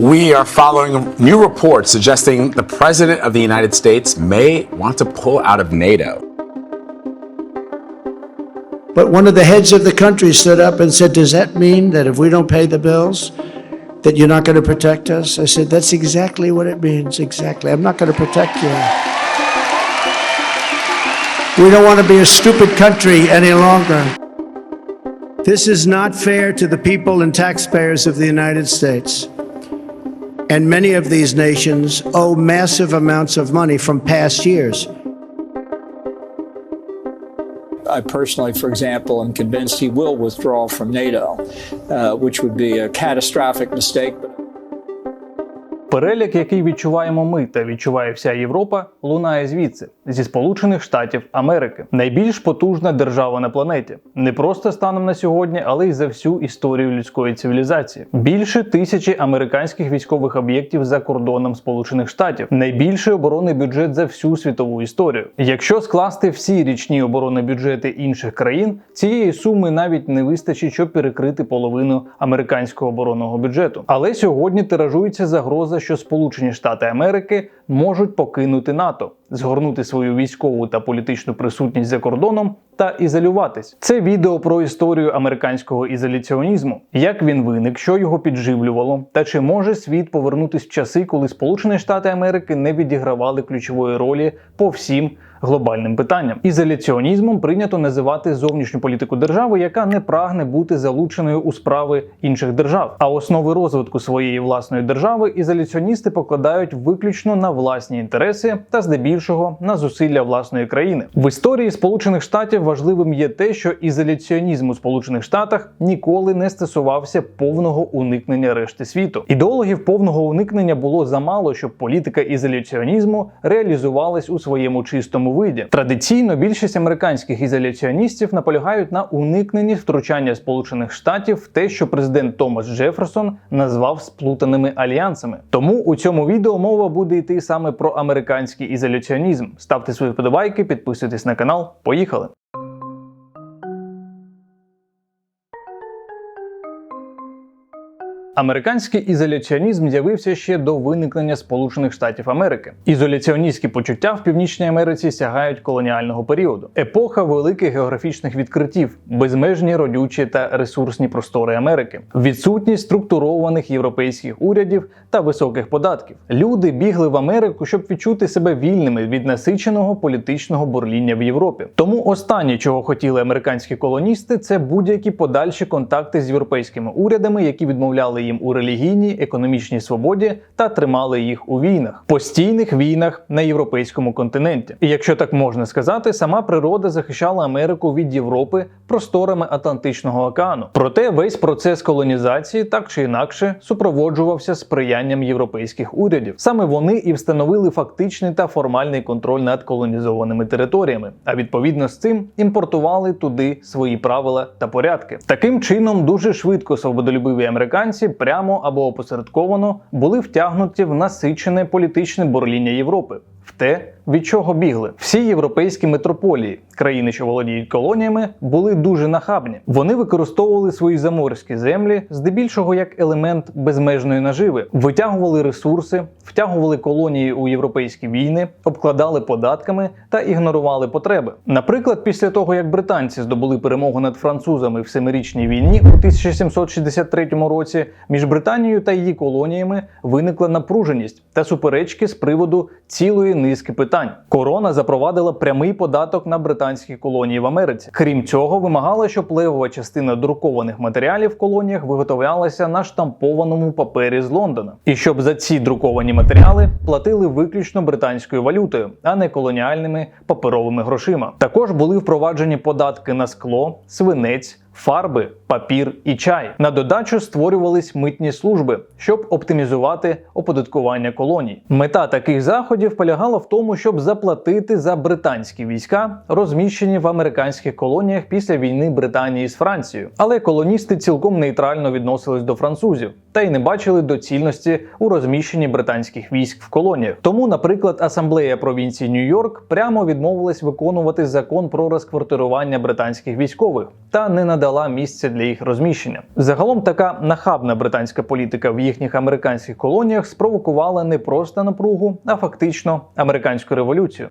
We are following new reports suggesting the President of the United States may want to pull out of NATO. But one of the heads of the country stood up and said, Does that mean that if we don't pay the bills, that you're not going to protect us? I said, That's exactly what it means. Exactly. I'm not going to protect you. We don't want to be a stupid country any longer. This is not fair to the people and taxpayers of the United States. And many of these nations owe massive amounts of money from past years. I personally, for example, am convinced he will withdraw from NATO, uh, which would be a catastrophic mistake. Перелік, який відчуваємо ми та відчуває вся Європа, лунає звідси зі Сполучених Штатів Америки, найбільш потужна держава на планеті, не просто станом на сьогодні, але й за всю історію людської цивілізації. Більше тисячі американських військових об'єктів за кордоном Сполучених Штатів, найбільший оборонний бюджет за всю світову історію. Якщо скласти всі річні оборонні бюджети інших країн, цієї суми навіть не вистачить, щоб перекрити половину американського оборонного бюджету. Але сьогодні тиражується загроза, що Сполучені Штати Америки можуть покинути НАТО, згорнути свою військову та політичну присутність за кордоном та ізолюватись. Це відео про історію американського ізоляціонізму, як він виник, що його підживлювало, та чи може світ повернутись в часи, коли Сполучені Штати Америки не відігравали ключової ролі по всім глобальним питанням. Ізоляціонізмом прийнято називати зовнішню політику держави, яка не прагне бути залученою у справи інших держав. А основи розвитку своєї власної держави ізоляціоністи покладають виключно на власні інтереси та здебільшого на зусилля власної країни. В історії Сполучених Штатів важливим є те, що ізоляціонізм у Сполучених Штатах ніколи не стосувався повного уникнення решти світу. Ідеологів повного уникнення було замало, щоб політика ізоляціонізму реалізувалась у своєму чистому виді. Традиційно більшість американських ізоляціоністів наполягають на уникненні втручання Сполучених Штатів в те, що президент Томас Джеферсон назвав сплутаними альянсами. Тому у цьому відео мова буде йти саме про американський ізоляціонізм. Ставте свої вподобайки, підписуйтесь на канал. Поїхали! Американський ізоляціонізм з'явився ще до виникнення Сполучених Штатів Америки. Ізоляціоністські почуття в Північній Америці сягають колоніального періоду, епоха великих географічних відкриттів, безмежні родючі та ресурсні простори Америки, відсутність структурованих європейських урядів та високих податків. Люди бігли в Америку, щоб відчути себе вільними від насиченого політичного бурління в Європі. Тому останнє, чого хотіли американські колоністи, це будь-які подальші контакти з європейськими урядами, які відмовляли їм у релігійній, економічній свободі та тримали їх у війнах, постійних війнах на європейському континенті. І якщо так можна сказати, сама природа захищала Америку від Європи просторами Атлантичного океану. Проте весь процес колонізації так чи інакше супроводжувався сприянням європейських урядів. Саме вони і встановили фактичний та формальний контроль над колонізованими територіями, а відповідно з цим імпортували туди свої правила та порядки. Таким чином, дуже швидко свободолюбиві американці прямо або опосередковано були втягнуті в насичене політичне бурління Європи. В те, від чого бігли. Всі європейські метрополії, країни, що володіють колоніями, були дуже нахабні. Вони використовували свої заморські землі здебільшого як елемент безмежної наживи, витягували ресурси, втягували колонії у європейські війни, обкладали податками та ігнорували потреби. Наприклад, після того як британці здобули перемогу над французами в семирічній війні у 1763 році, між Британією та її колоніями виникла напруженість та суперечки з приводу цілої низки питань. Корона запровадила прямий податок на британські колонії в Америці. Крім цього, вимагала, щоб левова частина друкованих матеріалів в колоніях виготовлялася на штампованому папері з Лондона, і щоб за ці друковані матеріали платили виключно британською валютою, а не колоніальними паперовими грошима. Також були впроваджені податки на скло, свинець. Фарби, папір і чай на додачу створювались митні служби, щоб оптимізувати оподаткування колоній. Мета таких заходів полягала в тому, щоб заплатити за британські війська, розміщені в американських колоніях після війни Британії з Францією. Але колоністи цілком нейтрально відносились до французів та й не бачили доцільності у розміщенні британських військ в колоніях. Тому, наприклад, асамблея провінції Нью-Йорк прямо відмовилась виконувати закон про розквартирування британських військових та не надала місця для для їх розміщення. Загалом така нахабна британська політика в їхніх американських колоніях спровокувала не просто напругу, а фактично американську революцію.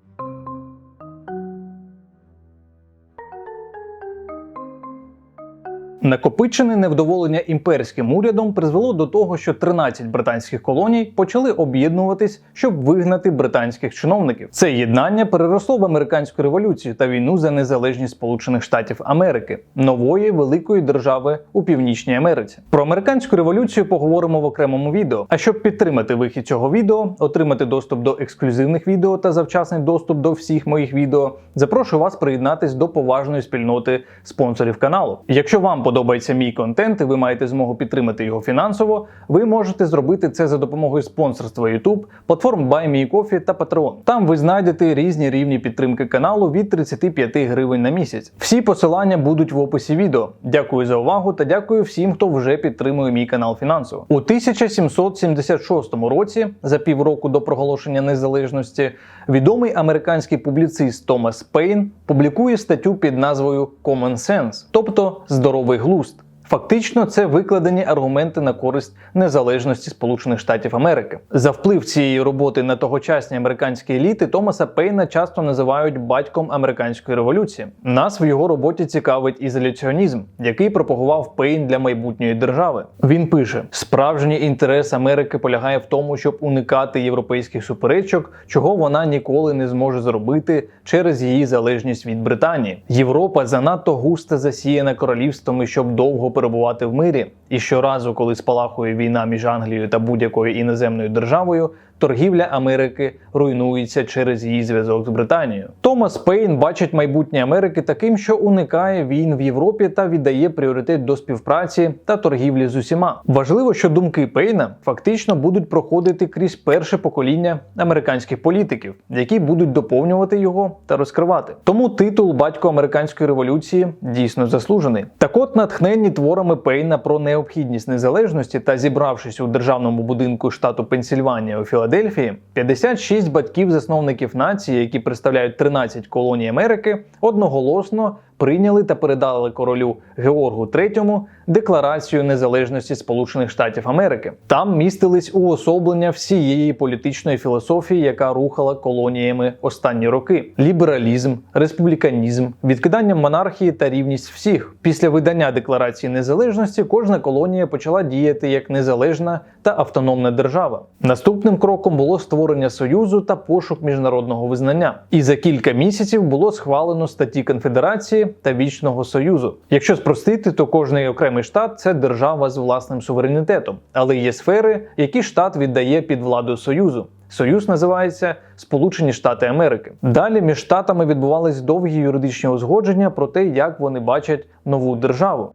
Накопичене невдоволення імперським урядом призвело до того, що 13 британських колоній почали об'єднуватись, щоб вигнати британських чиновників. Це єднання переросло в американську революцію та війну за незалежність Сполучених Штатів Америки, нової великої держави у Північній Америці. Про американську революцію поговоримо в окремому відео. А щоб підтримати вихід цього відео, отримати доступ до ексклюзивних відео та завчасний доступ до всіх моїх відео, запрошую вас приєднатись до поважної спільноти спонсорів каналу. Якщо вам подобається мій контент і ви маєте змогу підтримати його фінансово, ви можете зробити це за допомогою спонсорства YouTube, платформ BuyMeCoffee та Patreon. Там ви знайдете різні рівні підтримки каналу від 35 гривень на місяць. Всі посилання будуть в описі відео. Дякую за увагу та дякую всім, хто вже підтримує мій канал фінансово. У 1776 році, за півроку до проголошення незалежності, відомий американський публіцист Томас Пейн публікує статтю під назвою Common Sense, тобто здоровий глузд. Фактично, це викладені аргументи на користь незалежності Сполучених Штатів Америки. За вплив цієї роботи на тогочасні американські еліти Томаса Пейна часто називають батьком американської революції. Нас в його роботі цікавить ізоляціонізм, який пропагував Пейн для майбутньої держави. Він пише: справжній інтерес Америки полягає в тому, щоб уникати європейських суперечок, чого вона ніколи не зможе зробити через її залежність від Британії. Європа занадто густо засіяна королівствами, щоб довго перебувати в мирі. І щоразу, коли спалахує війна між Англією та будь-якою іноземною державою, торгівля Америки руйнується через її зв'язок з Британією. Томас Пейн бачить майбутнє Америки таким, що уникає війн в Європі та віддає пріоритет до співпраці та торгівлі з усіма. Важливо, що думки Пейна фактично будуть проходити крізь перше покоління американських політиків, які будуть доповнювати його та розкривати. Тому титул батько американської революції дійсно заслужений. Так от, натхненні творами Пейна про необхідність незалежності та зібравшись у державному будинку штату Пенсільванія у Філадельфії, 56 батьків-засновників нації, які представляють 13 колоній Америки, одноголосно прийняли та передали королю Георгу III Декларацію незалежності Сполучених Штатів Америки. Там містились уособлення всієї політичної філософії, яка рухала колоніями останні роки: лібералізм, республіканізм, відкидання монархії та рівність всіх. Після видання декларації незалежності кожна колонія почала діяти як незалежна та автономна держава. Наступним кроком було створення союзу та пошук міжнародного визнання. І за кілька місяців було схвалено статті конфедерації та вічного союзу. Якщо спростити, то кожний окремий штат це держава з власним суверенітетом, але є сфери, які штат віддає під владу союзу. Союз називається Сполучені Штати Америки. Далі між штатами відбувались довгі юридичні узгодження про те, як вони бачать нову державу.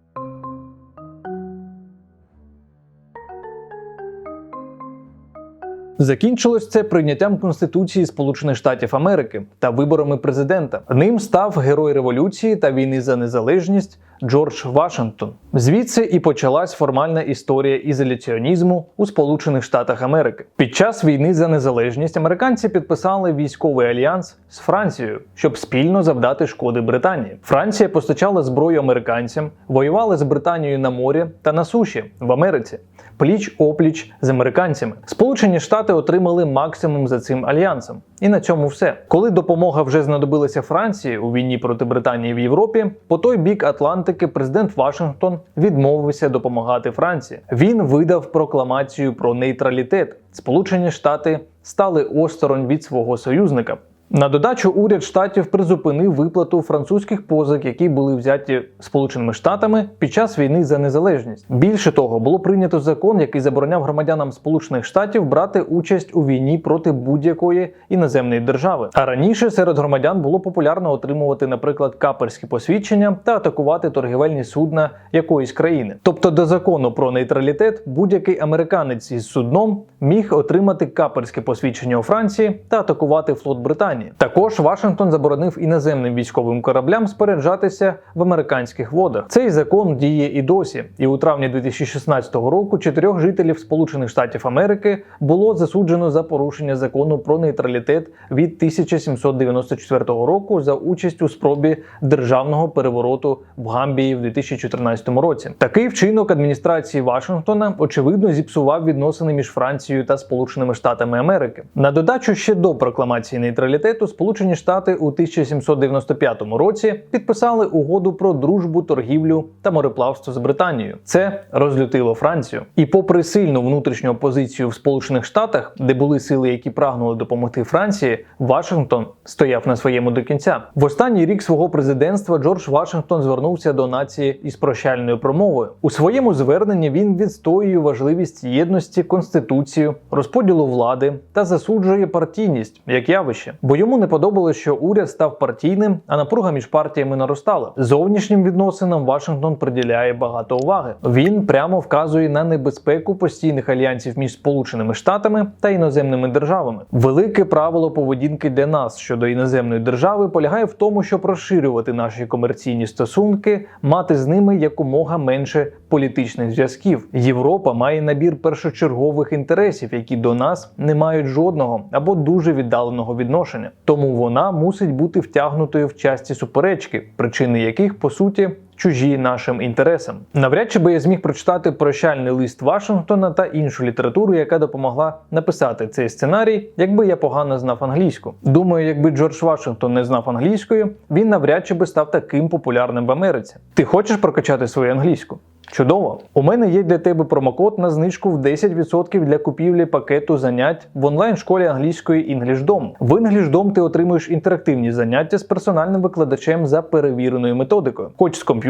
Закінчилось це прийняттям Конституції Сполучених Штатів Америки та виборами президента. Ним став герой революції та війни за незалежність Джордж Вашингтон. Звідси і почалась формальна історія ізоляціонізму у Сполучених Штатах Америки. Під час війни за незалежність американці підписали військовий альянс з Францією, щоб спільно завдати шкоди Британії. Франція постачала зброю американцям, воювала з Британією на морі та на суші в Америці. Пліч опліч з американцями. Сполучені Штати отримали максимум за цим альянсом. І на цьому все. Коли допомога вже знадобилася Франції у війні проти Британії в Європі, по той бік Атлантики президент Вашингтон відмовився допомагати Франції. Він видав прокламацію про нейтралітет. Сполучені Штати стали осторонь від свого союзника. На додачу уряд штатів призупинив виплату французьких позик, які були взяті Сполученими Штатами під час війни за незалежність. Більше того, було прийнято закон, який забороняв громадянам Сполучених Штатів брати участь у війні проти будь-якої іноземної держави. А раніше серед громадян було популярно отримувати, наприклад, каперські посвідчення та атакувати торгівельні судна якоїсь країни. Тобто, до закону про нейтралітет будь-який американець із судном міг отримати каперське посвідчення у Франції та атакувати флот Британії. Британії. Також Вашингтон заборонив іноземним військовим кораблям споряджатися в американських водах. Цей закон діє і досі. І у травні 2016 року чотирьох жителів Сполучених Штатів Америки було засуджено за порушення закону про нейтралітет від 1794 року за участь у спробі державного перевороту в Гамбії в 2014 році. Такий вчинок адміністрації Вашингтона очевидно зіпсував відносини між Францією та Сполученими Штатами Америки. На додачу ще до прокламації нейтралітету Сполучені Штати у 1795 році підписали угоду про дружбу, торгівлю та мореплавство з Британією. Це розлютило Францію. І попри сильну внутрішню опозицію в Сполучених Штатах, де були сили, які прагнули допомогти Франції, Вашингтон стояв на своєму до кінця. В останній рік свого президентства Джордж Вашингтон звернувся до нації із прощальною промовою. У своєму зверненні він відстоює важливість єдності, конституцію, розподілу влади та засуджує партійність як явище, бо йому не подобалось, що уряд став партійним, а напруга між партіями наростала. Зовнішнім відносинам Вашингтон приділяє багато уваги. Він прямо вказує на небезпеку постійних альянсів між Сполученими Штатами та іноземними державами. Велике правило поведінки для нас щодо іноземної держави полягає в тому, щоб розширювати наші комерційні стосунки, мати з ними якомога менше політичних зв'язків. Європа має набір першочергових інтересів, які до нас не мають жодного або дуже віддаленого відношення. Тому вона мусить бути втягнутою в часті суперечки, причини яких по суті. Чужі нашим інтересам. Навряд чи би я зміг прочитати прощальний лист Вашингтона та іншу літературу, яка допомогла написати цей сценарій, якби я погано знав англійську. Думаю, якби Джордж Вашингтон не знав англійської, він навряд чи би став таким популярним в Америці. Ти хочеш прокачати свою англійську? Чудово! У мене є для тебе промокод на знижку в 10% для купівлі пакету занять в онлайн-школі англійської EnglishDom. В EnglishDom ти отримуєш інтерактивні заняття з персональним викладачем за перевіреною методикою, хоч з комп'ютера,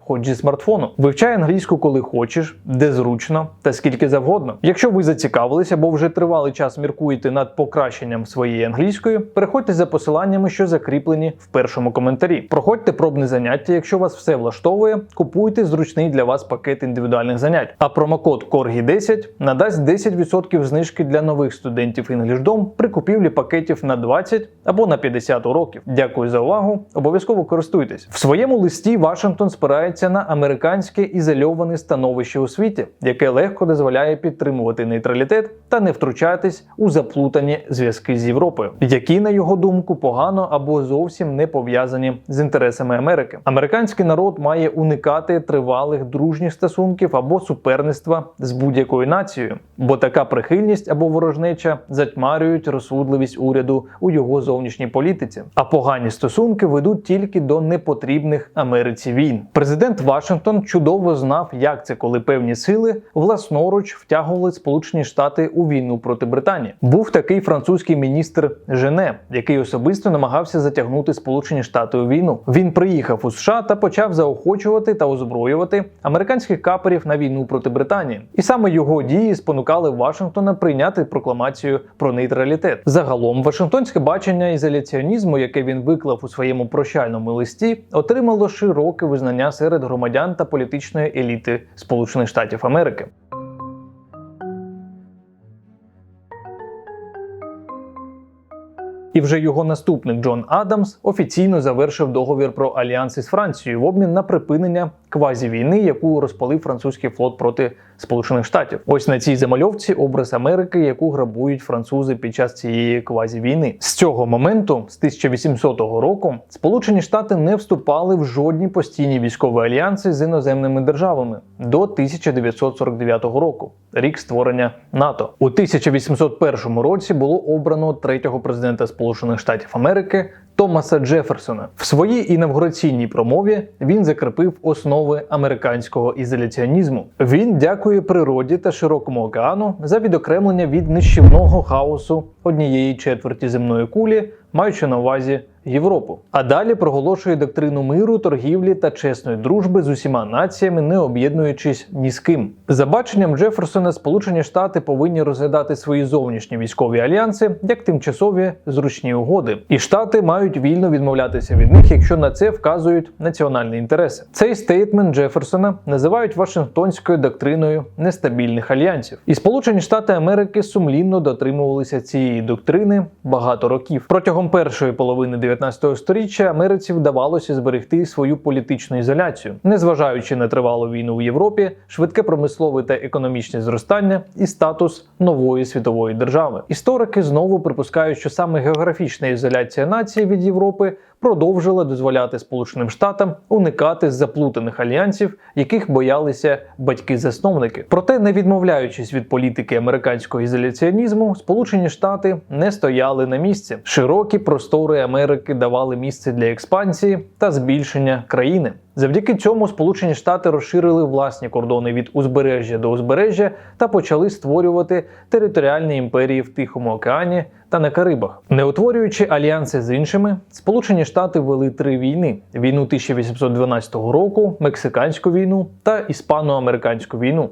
хоч зі смартфону. Вивчай англійську, коли хочеш, де зручно та скільки завгодно. Якщо ви зацікавились або вже тривалий час міркуєте над покращенням своєї англійської, переходьте за посиланнями, що закріплені в першому коментарі. Проходьте пробне заняття, якщо вас все влаштовує, купуйте зручний для вас пакет індивідуальних занять. А промокод CORGI10 надасть 10% знижки для нових студентів EnglishDom при купівлі пакетів на 20 або на 50 уроків. Дякую за увагу. Обов'язково користуйтесь. В своєму листі Вашингтон спирається на американське ізольоване становище у світі, яке легко дозволяє підтримувати нейтралітет та не втручатись у заплутані зв'язки з Європою, які, на його думку, погано або зовсім не пов'язані з інтересами Америки. Американський народ має уникати тривалих дружніх стосунків або суперництва з будь-якою нацією, бо така прихильність або ворожнеча затьмарюють розсудливість уряду у його зовнішній політиці. А погані стосунки ведуть тільки до непотрібних Америці війн. Президент Вашингтон чудово знав, як це, коли певні сили власноруч втягували Сполучені Штати у війну проти Британії. Був такий французький міністр Жене, який особисто намагався затягнути Сполучені Штати у війну. Він приїхав у США та почав заохочувати та озброювати американських каперів на війну проти Британії. І саме його дії спонукали Вашингтона прийняти прокламацію про нейтралітет. Загалом, Вашингтонське бачення ізоляціонізму, яке він виклав у своєму прощальному листі, отримало широке визнання серед громадян та політичної еліти Сполучених Штатів Америки. І вже його наступник Джон Адамс офіційно завершив договір про альянс із Францією в обмін на припинення квазівійни, яку розпалив французький флот проти Сполучених Штатів. Ось на цій замальовці образ Америки, яку грабують французи під час цієї квазівійни. З цього моменту, з 1800 року, Сполучені Штати не вступали в жодні постійні військові альянси з іноземними державами до 1949 року, рік створення НАТО. У 1801 році було обрано третього президента Сполучених Штатів Америки Томаса Джеферсона. В своїй інавгураційній промові він закріпив основи американського ізоляціонізму. Він дякує природі та широкому океану за відокремлення від нищівного хаосу однієї четверті земної кулі, маючи на увазі Європу. А далі проголошує доктрину миру, торгівлі та чесної дружби з усіма націями, не об'єднуючись ні з ким. За баченням Джеферсона, Сполучені Штати повинні розглядати свої зовнішні військові альянси як тимчасові зручні угоди, і штати мають вільно відмовлятися від них, якщо на це вказують національні інтереси. Цей стейтмент Джеферсона називають Вашингтонською доктриною нестабільних альянсів. І Сполучені Штати Америки сумлінно дотримувалися цієї доктрини багато років. Протягом першої половини 19 століття Америці вдавалося зберегти свою політичну ізоляцію, незважаючи на тривалу війну в Європі, швидке промислове та економічне зростання і статус нової світової держави. Історики знову припускають, що саме географічна ізоляція нації від Європи продовжила дозволяти Сполученим Штатам уникати заплутаних альянсів, яких боялися батьки-засновники. Проте, не відмовляючись від політики американського ізоляціонізму, Сполучені Штати не стояли на місці. Широкі простори Америки давали місце для експансії та збільшення країни. Завдяки цьому Сполучені Штати розширили власні кордони від узбережжя до узбережжя та почали створювати територіальні імперії в Тихому океані та на Карибах. Не утворюючи альянси з іншими, Сполучені Штати вели три війни: війну 1812 року, Мексиканську війну та Іспано-американську війну.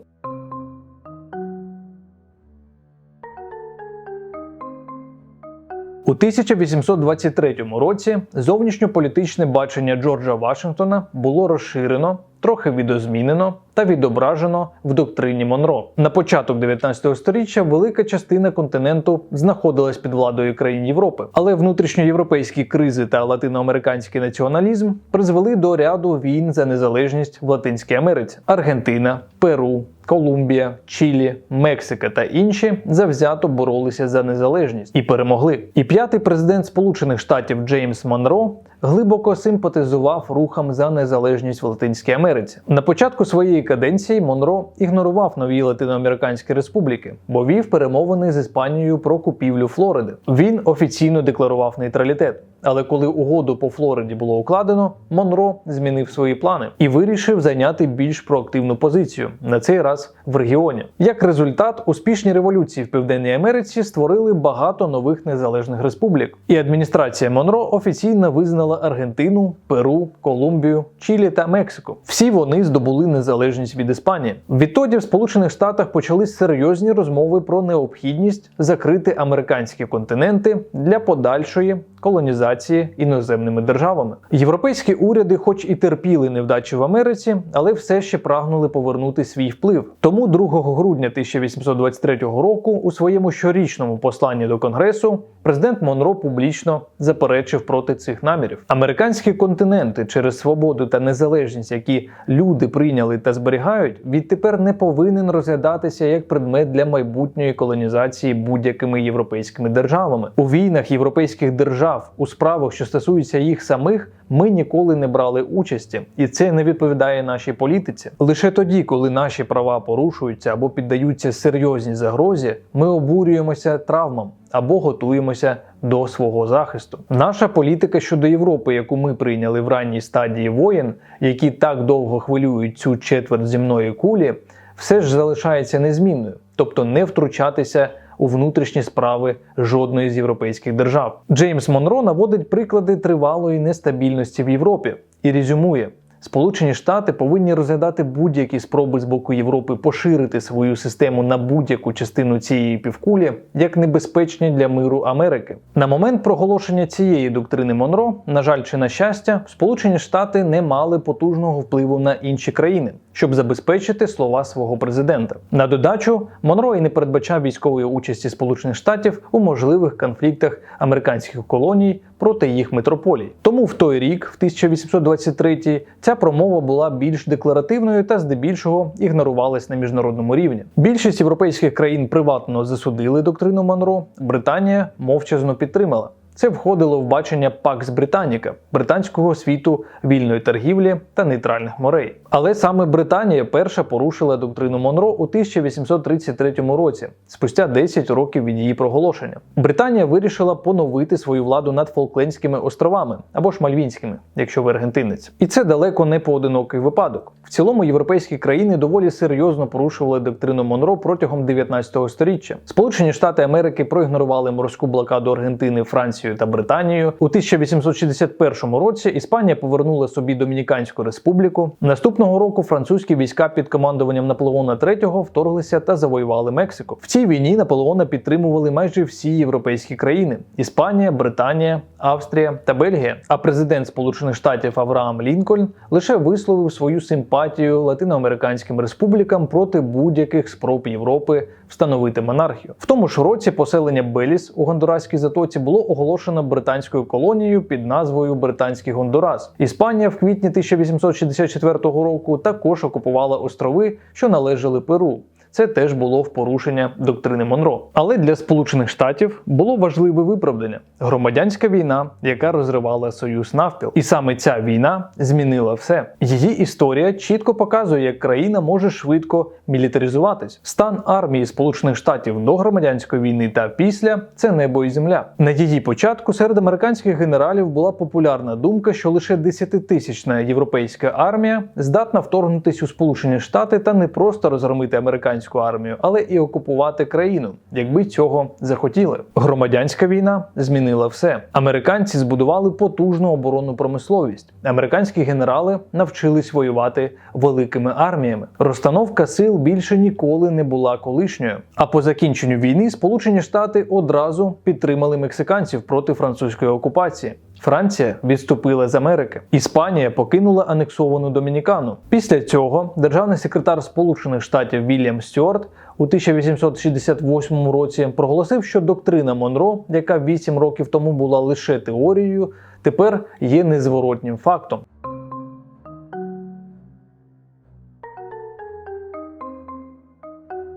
У 1823 році зовнішньополітичне бачення Джорджа Вашингтона було розширено, трохи відозмінено та відображено в доктрині Монро. На початок 19 століття велика частина континенту знаходилась під владою країн Європи, але внутрішньоєвропейські кризи та латиноамериканський націоналізм призвели до ряду війн за незалежність в Латинській Америці: Аргентина, Перу. Колумбія, Чилі, Мексика та інші завзято боролися за незалежність і перемогли. І п'ятий президент Сполучених Штатів Джеймс Монро глибоко симпатизував рухам за незалежність в Латинській Америці. На початку своєї каденції Монро ігнорував нові латиноамериканські республіки, бо вів перемовини з Іспанією про купівлю Флориди. Він офіційно декларував нейтралітет. Але коли угоду по Флориді було укладено, Монро змінив свої плани і вирішив зайняти більш проактивну позицію на цей раз в регіоні. Як результат, успішні революції в Південній Америці створили багато нових незалежних республік. І адміністрація Монро офіційно визнала Аргентину, Перу, Колумбію, Чилі та Мексику. Всі вони здобули незалежність від Іспанії. Відтоді в Сполучених Штатах почались серйозні розмови про необхідність закрити американські континенти для подальшої колонізації іноземними державами. Європейські уряди, хоч і терпіли невдачі в Америці, але все ще прагнули повернути свій вплив. Тому 2 грудня 1823 року у своєму щорічному посланні до Конгресу президент Монро публічно заперечив проти цих намірів. Американські континенти через свободу та незалежність, які люди прийняли та зберігають, відтепер не повинен розглядатися як предмет для майбутньої колонізації будь-якими європейськими державами. У війнах європейських держав у справах, що стосуються їх самих, ми ніколи не брали участі, і це не відповідає нашій політиці. Лише тоді, коли наші права порушуються або піддаються серйозній загрозі, ми обурюємося травмам або готуємося до свого захисту. Наша політика щодо Європи, яку ми прийняли в ранній стадії воєн, які так довго хвилюють цю четверть земної кулі, все ж залишається незмінною, тобто не втручатися у внутрішні справи жодної з європейських держав. Джеймс Монро наводить приклади тривалої нестабільності в Європі і резюмує. Сполучені Штати повинні розглядати будь-які спроби з боку Європи поширити свою систему на будь-яку частину цієї півкулі як небезпечні для миру Америки. На момент проголошення цієї доктрини Монро, на жаль, чи на щастя, Сполучені Штати не мали потужного впливу на інші країни, щоб забезпечити слова свого президента. На додачу Монро і не передбачав військової участі Сполучених Штатів у можливих конфліктах американських колоній проти їх митрополій. Тому в той рік, в 1823, ця промова була більш декларативною та здебільшого ігнорувалась на міжнародному рівні. Більшість європейських країн приватно засудили доктрину Монро. Британія мовчазно підтримала. Це входило в бачення Пакс Британіка британського світу вільної торгівлі та нейтральних морей. Але саме Британія перша порушила доктрину Монро у 1833 році, спустя 10 років від її проголошення. Британія вирішила поновити свою владу над Фолклендськими островами або ж Мальвінськими, якщо ви аргентинець. І це далеко не поодинокий випадок. В цілому європейські країни доволі серйозно порушували доктрину Монро протягом 19 століття. Сполучені Штати Америки проігнорували морську блокаду Аргентини, Франції. Францією та Британією. У 1861 році Іспанія повернула собі Домініканську республіку. Наступного року французькі війська під командуванням Наполеона III вторглися та завоювали Мексику. В цій війні Наполеона підтримували майже всі європейські країни: Іспанія, Британія, Австрія та Бельгія. А президент Сполучених Штатів Авраам Лінкольн лише висловив свою симпатію латиноамериканським республікам проти будь-яких спроб Європи встановити монархію. В тому ж році поселення Беліс у Гондураській затоці було оголошено британською колонією під назвою Британський Гондурас. Іспанія в квітні 1864 року також окупувала острови, що належали Перу. Це теж було в порушення доктрини Монро. Але для Сполучених Штатів було важливе виправдання: громадянська війна, яка розривала союз навпіл. І саме ця війна змінила все. Її історія чітко показує, як країна може швидко мілітаризуватись. Стан армії Сполучених Штатів до громадянської війни та після це небо і земля. На її початку серед американських генералів була популярна думка, що лише 10-тисячна європейська армія здатна вторгнутись у Сполучені Штати та не просто розгромити американську армію, але і окупувати країну, якби цього захотіли. Громадянська війна змінила все. Американці збудували потужну оборонну промисловість. Американські генерали навчились воювати великими арміями. Розстановка сил більше ніколи не була колишньою. А по закінченню війни Сполучені Штати одразу підтримали мексиканців проти французької окупації. Франція відступила з Америки. Іспанія покинула анексовану Домінікану. Після цього державний секретар Сполучених Штатів Вільям Стюарт у 1868 році проголосив, що доктрина Монро, яка 8 років тому була лише теорією, тепер є незворотнім фактом.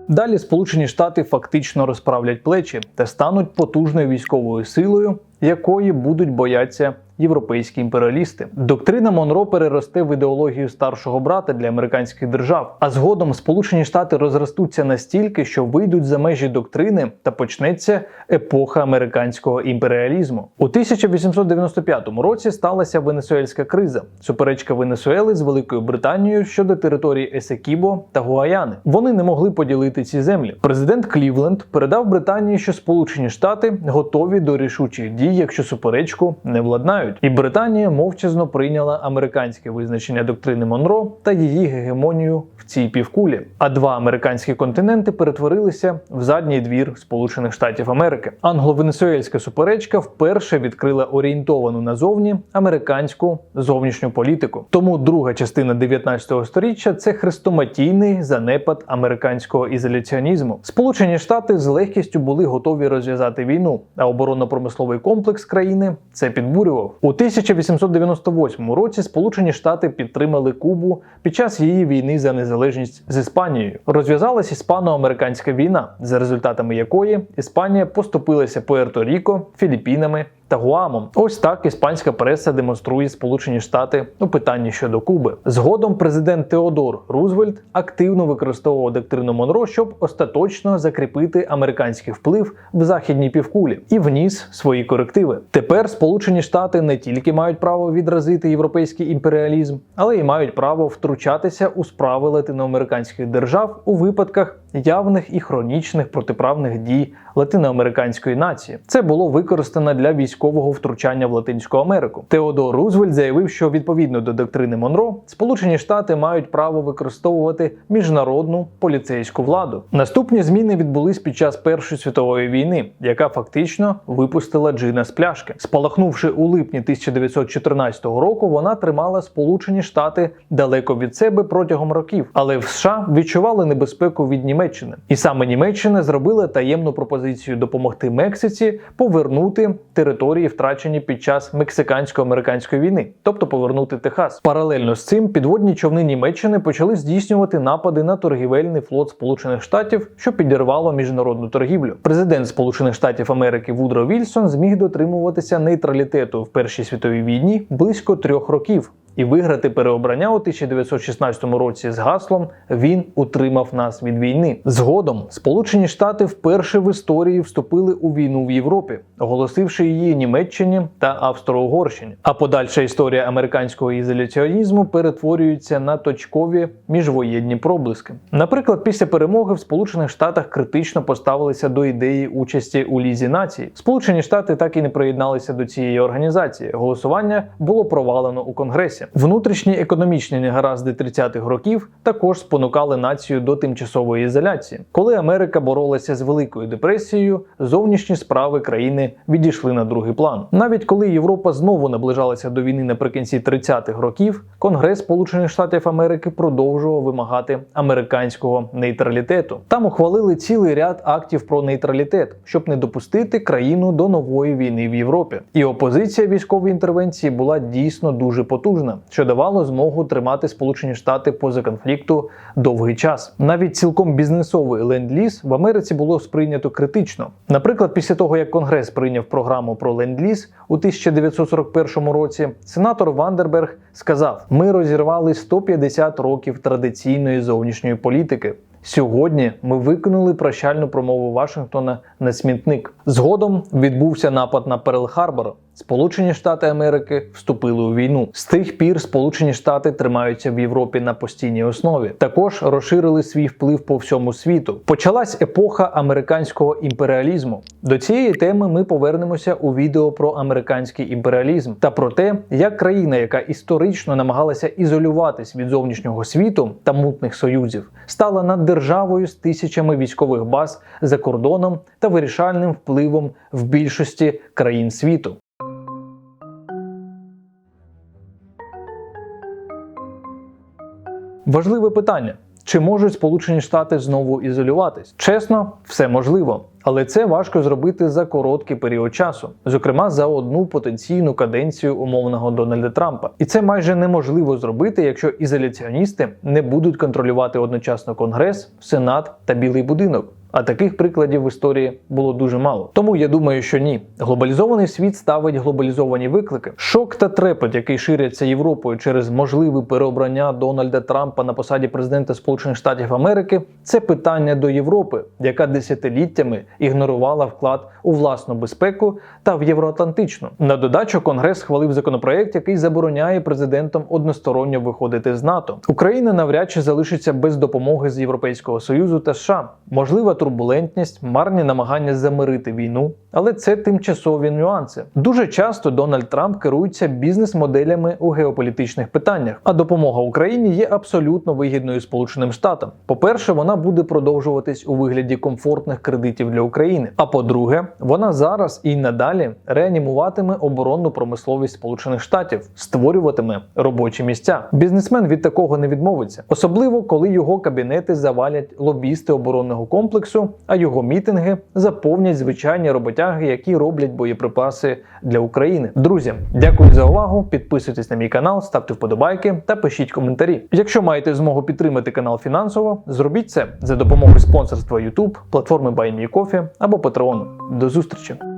Далі Сполучені Штати фактично розправлять плечі та стануть потужною військовою силою, якої будуть боятися європейські імперіалісти. Доктрина Монро переросте в ідеологію старшого брата для американських держав, а згодом Сполучені Штати розростуться настільки, що вийдуть за межі доктрини та почнеться епоха американського імперіалізму. У 1895 році сталася Венесуельська криза, суперечка Венесуели з Великою Британією щодо території Есекібо та Гуаяни. Вони не могли поділити ці землі. Президент Клівленд передав Британії, що Сполучені Штати готові до рішучих дій, якщо суперечку не владнають. І Британія мовчазно прийняла американське визначення доктрини Монро та її гегемонію в цій півкулі. А два американські континенти перетворилися в задній двір Сполучених Штатів Америки. Англо-венесуельська суперечка вперше відкрила орієнтовану назовні американську зовнішню політику. Тому друга частина 19 століття це хрестоматійний занепад американського ізоляціонізму. Сполучені Штати з легкістю були готові розв'язати війну, а оборонно-промисловий комплекс країни це підбурював. У 1898 році Сполучені Штати підтримали Кубу під час її війни за незалежність з Іспанією. Розв'язалась іспано-американська війна, за результатами якої Іспанія поступилася Пуерто-Ріко, Філіппінами та Гуамом. Ось так іспанська преса демонструє Сполучені Штати у питанні щодо Куби. Згодом президент Теодор Рузвельт активно використовував доктрину Монро, щоб остаточно закріпити американський вплив в західній півкулі і вніс свої корективи. Тепер Сполучені Штати не тільки мають право відразити європейський імперіалізм, але й мають право втручатися у справи латиноамериканських держав у випадках явних і хронічних протиправних дій латиноамериканської нації. Це було використано для військового втручання в Латинську Америку. Теодор Рузвельт заявив, що відповідно до доктрини Монро, Сполучені Штати мають право використовувати міжнародну поліцейську владу. Наступні зміни відбулись під час Першої світової війни, яка фактично випустила джина з пляшки. Спалахнувши у липні 1914 року, вона тримала Сполучені Штати далеко від себе протягом років, але в США відчували небезпеку від Німеччини, і саме Німеччина зробила таємну пропозицію допомогти Мексиці повернути території, втрачені під час мексикансько-американської війни, тобто повернути Техас. Паралельно з цим підводні човни Німеччини почали здійснювати напади на торгівельний флот Сполучених Штатів, що підірвало міжнародну торгівлю. Президент Сполучених Штатів Америки Вудро Вільсон зміг дотримуватися нейтралітету в Першій світовій війні близько трьох років. І виграти переобрання у 1916 році з гаслом Він утримав нас від війни. Згодом Сполучені Штати вперше в історії вступили у війну в Європі, оголосивши її Німеччині та Австро-Угорщині. А подальша історія американського ізоляціонізму перетворюється на точкові міжвоєнні проблиски. Наприклад, після перемоги в Сполучених Штатах критично поставилися до ідеї участі у лізі націй. Сполучені Штати так і не приєдналися до цієї організації. Голосування було провалено у Конгресі. Внутрішні економічні негаразди 30-х років також спонукали націю до тимчасової ізоляції. Коли Америка боролася з великою депресією, зовнішні справи країни відійшли на другий план. Навіть коли Європа знову наближалася до війни наприкінці 30-х років, Конгрес Сполучених Штатів Америки продовжував вимагати американського нейтралітету. Там ухвалили цілий ряд актів про нейтралітет, щоб не допустити країну до нової війни в Європі. І опозиція військової інтервенції була дійсно дуже потужна, що давало змогу тримати Сполучені Штати поза конфлікту довгий час. Навіть цілком бізнесовий ленд-ліз в Америці було сприйнято критично. Наприклад, після того як Конгрес прийняв програму про ленд-ліз у 1941 році, сенатор Вандерберг сказав: Ми розірвали 150 років традиційної зовнішньої політики. Сьогодні ми виконали прощальну промову Вашингтона на смітник. Згодом відбувся напад на Перл-Харбор. Сполучені Штати Америки вступили у війну. З тих пір Сполучені Штати тримаються в Європі на постійній основі. Також розширили свій вплив по всьому світу. Почалась епоха американського імперіалізму. До цієї теми ми повернемося у відео про американський імперіалізм та про те, як країна, яка історично намагалася ізолюватись від зовнішнього світу та мутних союзів, стала наддержавою з тисячами військових баз за кордоном та вирішальним впливом в більшості країн світу. Важливе питання: чи можуть Сполучені Штати знову ізолюватись? Чесно, все можливо, але це важко зробити за короткий період часу, зокрема за одну потенційну каденцію умовного Дональда Трампа. І це майже неможливо зробити, якщо ізоляціоністи не будуть контролювати одночасно Конгрес, Сенат та Білий будинок. А таких прикладів в історії було дуже мало. Тому я думаю, що ні. Глобалізований світ ставить глобалізовані виклики. Шок та трепет, який ширяться Європою через можливе переобрання Дональда Трампа на посаді президента Сполучених Штатів Америки, це питання до Європи, яка десятиліттями ігнорувала вклад у власну безпеку та в євроатлантичну. На додачу Конгрес схвалив законопроект, який забороняє президентам односторонньо виходити з НАТО. Україна навряд чи залишиться без допомоги з Європейського союзу та США. Можлива турбулентність, марні намагання замирити війну, але це тимчасові нюанси. Дуже часто Дональд Трамп керується бізнес-моделями у геополітичних питаннях, а допомога Україні є абсолютно вигідною Сполученим Штатам. По-перше, вона буде продовжуватись у вигляді комфортних кредитів для України. А по-друге, вона зараз і надалі реанімуватиме оборонну промисловість Сполучених Штатів, створюватиме робочі місця. Бізнесмен від такого не відмовиться, особливо коли його кабінети завалять лобісти оборонного комплексу, а його мітинги заповнять звичайні роботяги, які роблять боєприпаси для України. Друзі, дякую за увагу. Підписуйтесь на мій канал, ставте вподобайки та пишіть коментарі. Якщо маєте змогу підтримати канал фінансово, зробіть це за допомогою спонсорства YouTube, платформи BuyMeCoffee або Patreon. До зустрічі!